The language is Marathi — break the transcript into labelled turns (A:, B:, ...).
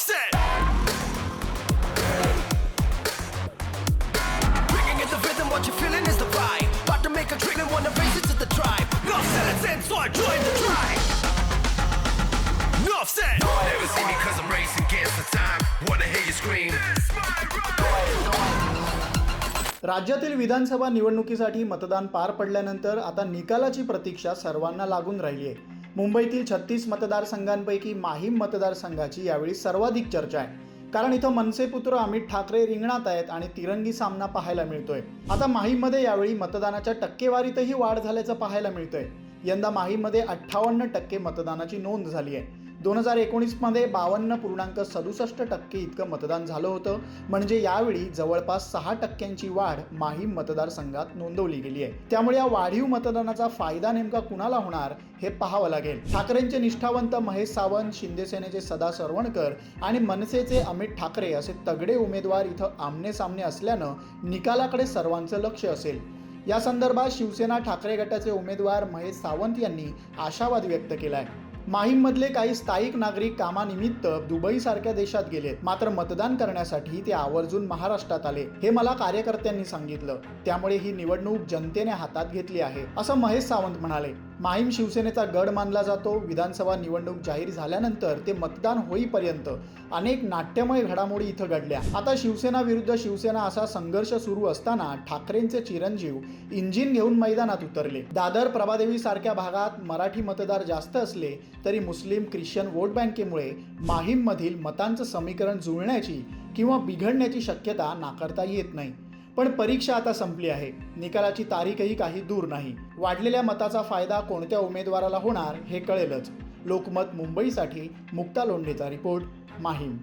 A: Offset. Bringing in the rhythm, what you're feeling is the vibe. About to make a and wanna raise it to the tribe. Offset, it's in, so I join the tribe. Offset. No one ever see me cause I'm racing against the time. Wanna hear you scream. It's my right.
B: राज्यातील विधानसभा निवडणुकीसाठी मतदान पार पडल्यानंतर आता निकालाची प्रतीक्षा सर्वांना लागून राहिली आहे मुंबईतील छत्तीस मतदारसंघांपैकी माहीम मतदारसंघाची यावेळी सर्वाधिक चर्चा आहे. कारण इथं मनसे पुत्र अमित ठाकरे रिंगणात आहेत आणि तिरंगी सामना पाहायला मिळतोय. आता माहीममध्ये यावेळी मतदानाच्या टक्केवारीतही वाढ झाल्याचं पाहायला मिळतंय. यंदा माहीमध्ये अठ्ठावन्न टक्के मतदानाची नोंद झाली आहे. दोन हजार एकोणीसमध्ये बावन्न पूर्णांक सदुसष्ट टक्के इतकं मतदान झालं होतं. म्हणजे यावेळी जवळपास सहा टक्क्यांची वाढ माहीम मतदारसंघात नोंदवली गेली आहे. त्यामुळे या वाढीव मतदानाचा फायदा नेमका कुणाला होणार हे पाहावं लागेल. ठाकरेंचे निष्ठावंत महेश सावंत शिंदेसेनेचे सदा सरवणकर आणि मनसेचे अमित ठाकरे असे तगडे उमेदवार इथं आमने सामने असल्यानं निकालाकडे सर्वांचं लक्ष असेल. या संदर्भात शिवसेना ठाकरे गटाचे उमेदवार महेश सावंत यांनी आशावाद व्यक्त केला आहे माहीममधले काही स्थायिक नागरिक कामानिमित्त दुबईसारख्या देशात गेले मात्र मतदान करण्यासाठी ते आवर्जून महाराष्ट्रात आले. हे मला कार्यकर्त्यांनी सांगितलं. त्यामुळे ही निवडणूक जनतेने हातात घेतली आहे असं महेश सावंत म्हणाले. माहीम शिवसेनेचा गड मानला जातो. विधानसभा निवडणूक जाहीर झाल्यानंतर ते मतदान होईपर्यंत अनेक नाट्यमय घडामोडी इथं घडल्या. आता शिवसेना विरुद्ध शिवसेना असा संघर्ष सुरू असताना ठाकरेंचे चिरंजीव इंजिन घेऊन मैदानात उतरले. दादर प्रभादेवी सारख्या भागात मराठी मतदार जास्त असले तरी मुस्लिम ख्रिश्चन वोट बँकेमुळे माहीममधील मतांचं समीकरण जुळण्याची किंवा बिघडण्याची शक्यता नाकारता येत नाही. पण परीक्षा आता संपली आहे. निकालाची तारीखही काही दूर नाही. वाढलेल्या मताचा फायदा कोणत्या उमेदवाराला होणार हे कळेलच. लोकमत मुंबईसाठी मुक्ता लोंढेचा रिपोर्ट माहीम.